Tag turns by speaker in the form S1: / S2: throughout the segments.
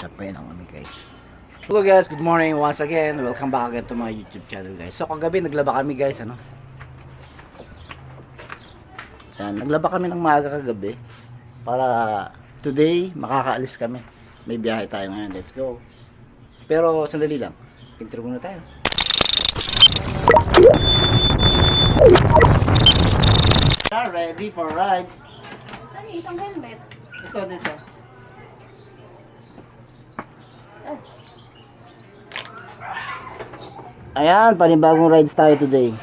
S1: Kape lang kami guys. Hello guys, good morning once again. Welcome back again to my YouTube channel guys. So kagabi naglaba kami guys, ano? Yan, naglaba kami ng maaga kagabi para today makakaalis kami. May biyahe tayo ngayon. Let's go. Pero sandali lang. Intro muna tayo. Are ready for ride.
S2: Ano isang helmet?
S1: Ito dito. Ayan, panibagong rides tayo today.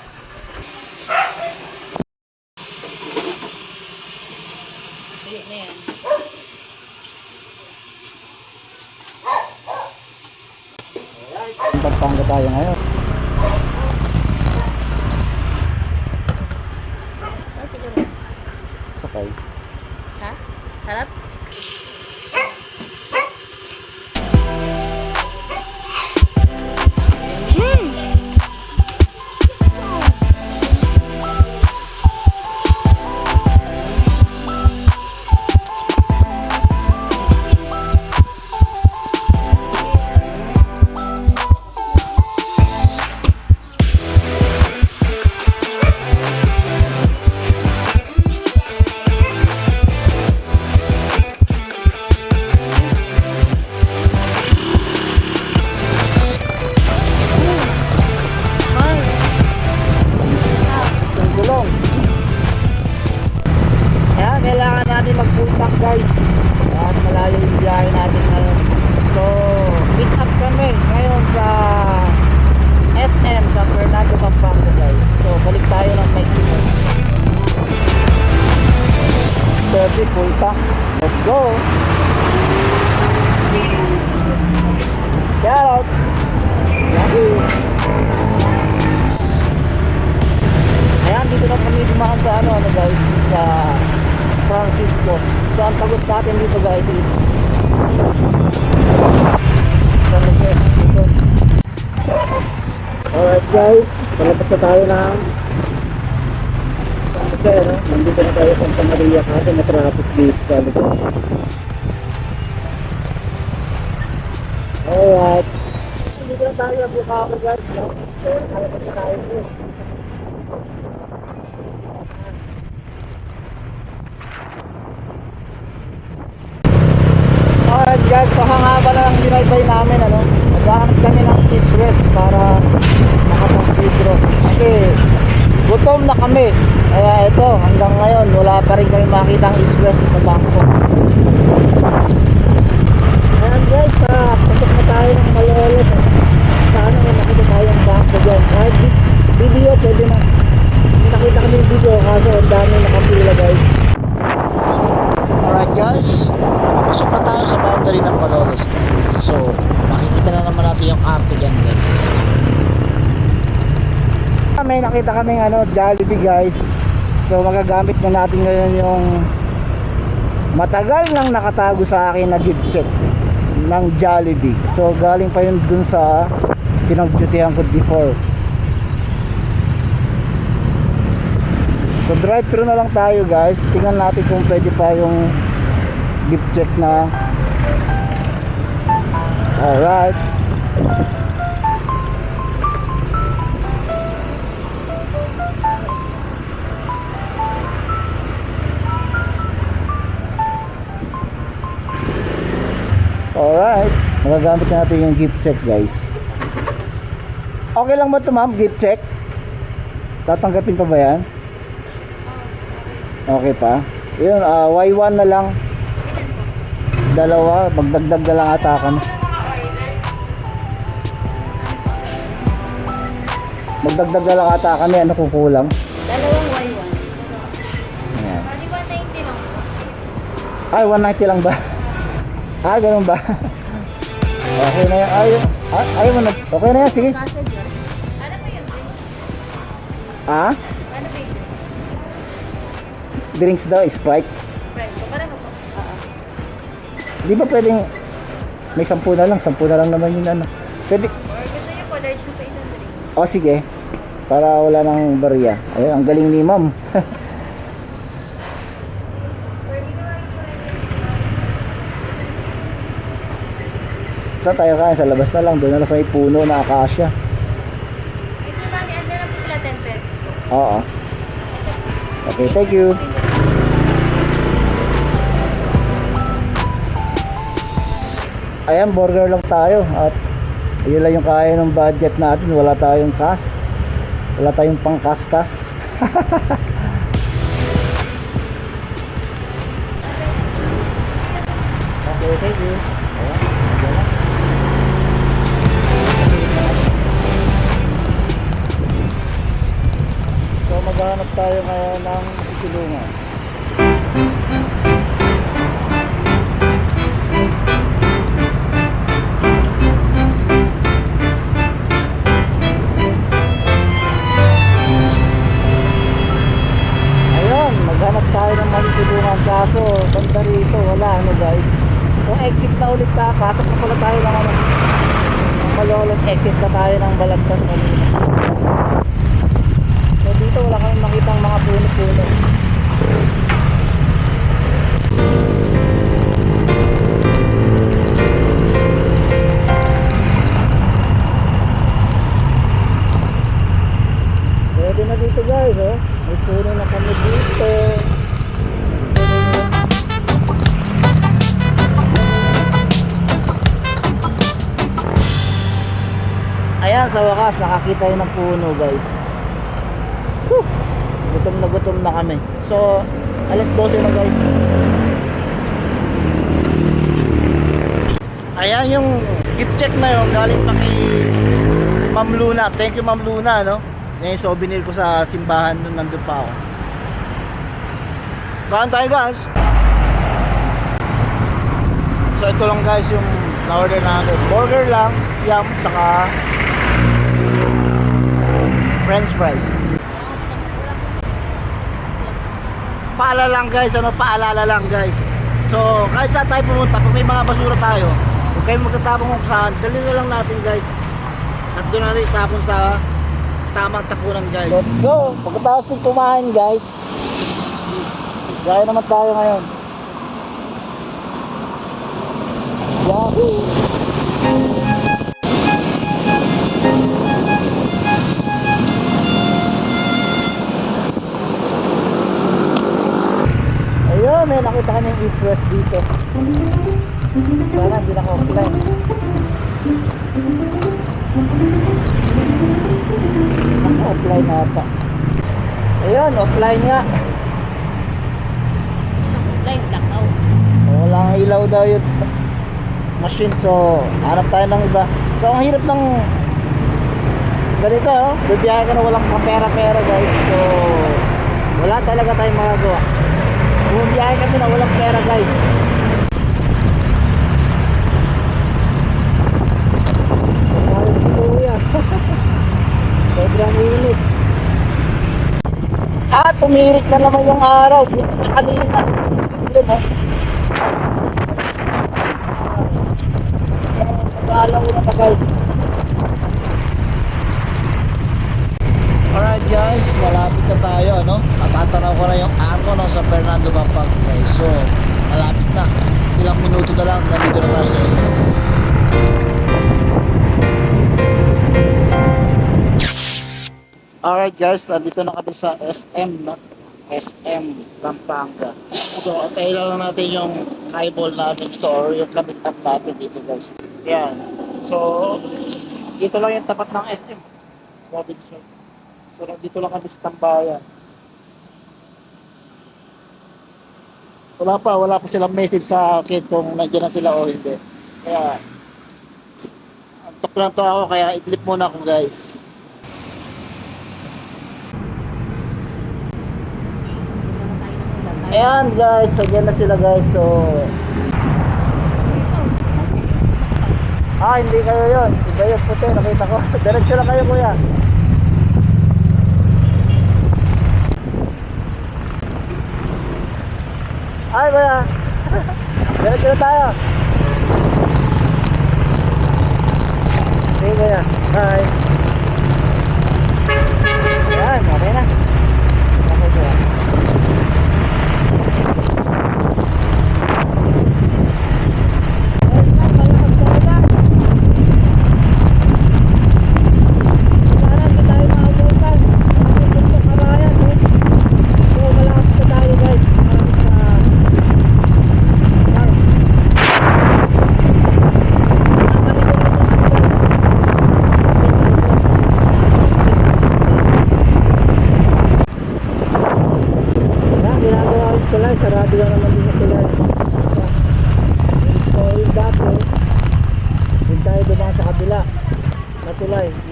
S1: Francisco. So, ang tagot natin dito guys is. Alright guys, palabas na tayo ng San Jose, no? Nandito na tayo sa Santa Maria kasi may traffic dito likod. Alright. Dito na tayo sa Bukaka guys, no? So, palabas na tayo dito. Alright guys, so hangaba na lang binaybay namin ano. Naghahanap kami ng east west para makapag-video. Kasi gutom na kami. Kaya ito, hanggang ngayon wala pa rin kami makita ang east west na bangko. Ayan guys, ah, pasok na tayo ng Malolos. Sana may nakita tayong bangko dyan. Kahit vi- video, pwede na. Nakita kami yung video, kaso ang dami nakapila guys. Alright guys, pasok na tayo sa boundary ng Malolos guys. So, makikita na naman natin yung arte dyan guys. May nakita kaming ano, Jollibee guys. So, magagamit na natin ngayon yung matagal nang nakatago sa akin na gift check ng Jollibee. So, galing pa yun dun sa pinag-dutyhan ko before. So drive thru na lang tayo guys. Tingnan natin kung pwede pa yung gift check na. Alright. Alright. Magagamit natin yung gift check guys. Okay lang ba ito ma'am? Gift check? Tatanggapin pa ba yan? Okay pa. Yun, ah, Y1 na lang. Dalawa, magdagdag na lang ata kami. Magdagdag na lang ata kami, ano kukulang?
S2: Dalawang Y1.
S1: Ayan.
S2: Bali 190 lang po.
S1: Ay, 190 lang ba? Ah, ganun ba? okay na yan. Ay, ay, ayaw mo na. Okay na yan, sige.
S2: Ano ba yun?
S1: Ah,
S2: Ano ba yun?
S1: drinks daw, Sprite. Di ba pwedeng may sampu na lang, sampu na lang naman yun ano. Pwede,
S2: Or gusto nyo po, large nyo pa isang drink.
S1: O sige. Para wala nang barya. Ayun, ang galing ni ma'am. Saan tayo kain? Sa labas na lang. Doon na lang sa may puno na akasya.
S2: Ito ba, ano na po sila 10 pesos po.
S1: Oo. Okay, thank you. Ayan, burger lang tayo at yun lang yung kaya ng budget natin. Wala tayong cash. Wala tayong pang kas-kas. okay, thank you. So maghanap tayo ngayon ng isilungan. Nakakita yun ng puno guys. Whew! Gutom na gutom na kami. So, alas 12 na guys. Ayan yung gift check na yun, galing pa kay Ma'am Luna. Thank you Ma'am Luna, no? Yan yung souvenir ko sa simbahan nung nandun pa ako. Kaan tayo guys. So ito lang guys yung na-order namin. Burger lang, yum, saka french fries. Paalala lang guys, ano paalala lang guys. So kahit saan tayo pumunta, pag may mga basura tayo, huwag kayong magkatapong kung saan, dali na lang natin guys. At doon natin itapon sa tamang tapunan guys. Let's go! Pagkatapos din kumain guys, gaya naman tayo ngayon. Yahoo! East west dito. Sana hindi naka-offline. Naka-offline ata. Ayun, offline nga.
S2: Live blackout.
S1: Walang ilaw daw yung machine so hanap tayo ng iba. So ang hirap ng ganito, no? Bibiyahe ka na walang kapera-pera guys. So wala talaga tayong magagawa. Bumiyahe kami na walang pera guys. Mahal si tumirik na naman yung araw. Buti na kanina. Yun, oh. Mag-aalaw na pa guys. Alright guys, malapit na tayo ano. Natatanaw ko na yung arko no, sa Fernando Bapag guys. So, malapit na. Ilang minuto na lang, nandito na tayo sa. Alright guys, nandito na kami sa SM no. SM Pampanga. So, antayin lang natin yung eyeball namin dito or yung gamit up natin dito guys. Yan. So, dito lang yung tapat ng SM. Robinson. So, dito lang kami sa tambayan. Wala pa, wala pa silang message sa akin kung nandiyan na sila o hindi. Kaya, antok lang to ako, kaya itlip muna ako guys. Ayan guys, again na sila guys. So, ah hindi kayo yon. Iba yung puti, nakita ko. Diretso lang kayo kuya. Ay kuya. Diretso na tayo. Sige kuya. Bye. Ayan, okay na. Okay kuya.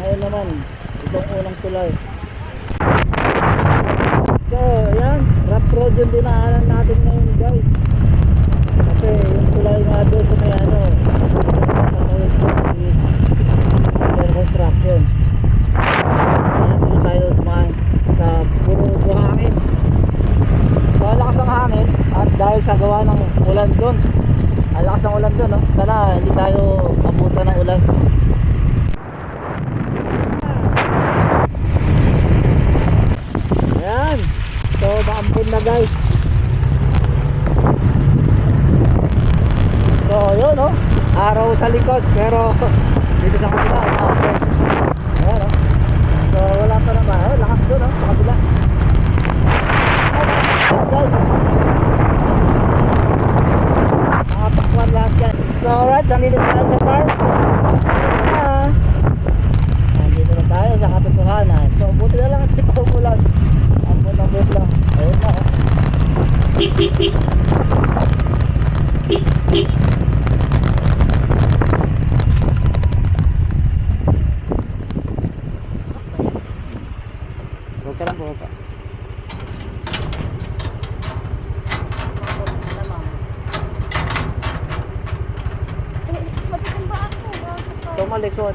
S1: Ayun na, malakad ka na. Unang tulay. So, ayan, rough road yung dinaanan natin ngayon guys. Kasi yung tulay nga doon sa may ano, patawid ko is under construction. Ayan, dito tayo dumaan sa puro buhangin. So, lakas ng hangin at dahil sa gawa ng ulan doon, ang lakas ng ulan doon, no? sana hindi tayo abutan ng ulan. Ayan. So, maampun na guys. So, yun oh. Araw sa likod. Pero, dito sa kabila, maampun. Ayan oh. So, wala pa naman. Oh, lakas doon oh, sa kabila. Guys. oh. Nakatakwan lahat yan. So, alright. Nandito na tayo sa park. Nandito na tayo sa katotohanan. So, buti na lang at ito umulan. Ang bulang lang. Ayun na. oh. Huwag ka Ito!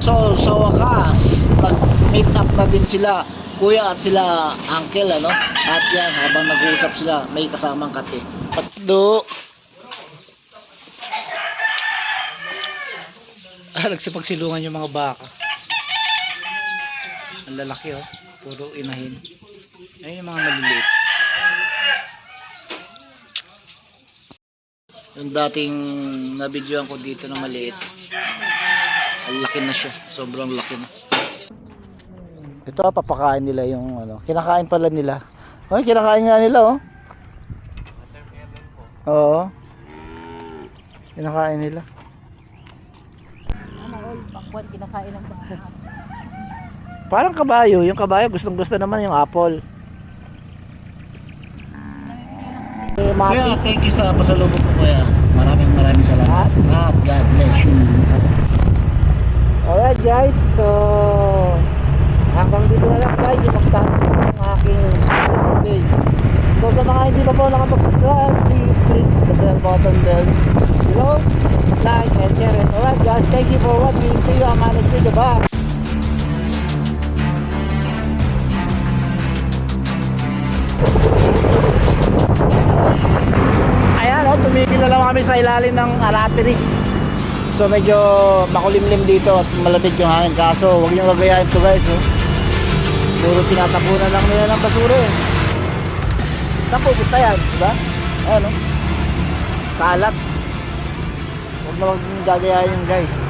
S1: So, sa wakas, nag-meet up na din sila, kuya at sila uncle, ano? At yan, habang nag-uusap sila, may kasamang kape. Patdo!
S3: Ah, nagsipagsilungan yung mga baka. Ang lalaki oh. Puro inahin. Ayun yung mga maliliit.
S1: Yung dating nabidyoan ko dito na maliit. Ang laki na siya. Sobrang laki na. Ito papakain nila yung ano. Kinakain pala nila. Ay, kinakain nga nila oh. Oo. Kinakain nila.
S2: Ano, all pakwan, kinakain ng baka.
S1: Parang kabayo. Yung kabayo gustong gusto naman yung apple. Eh,
S3: Kuya,
S1: Mati.
S3: thank you sa pasalubong ko kuya. Maraming maraming salamat. At God bless you.
S1: Alright guys, so hanggang dito na lang guys yung pagtatapos ng aking day. So sa mga hindi pa po nakapag-subscribe, please click the bell button bell below, like and share it. Alright guys, thank you for watching. See you on my next video. Bye! Ayan oh, tumigil na lang kami sa ilalim ng Arateris. So medyo makulimlim dito at malamig yung hangin kaso huwag nyo gagayahin to guys oh. Puro tinatapunan lang nila ng basura eh. Saan pupunta yan? Diba? Ayan oh. Kalat. Huwag na huwag gagayahin guys.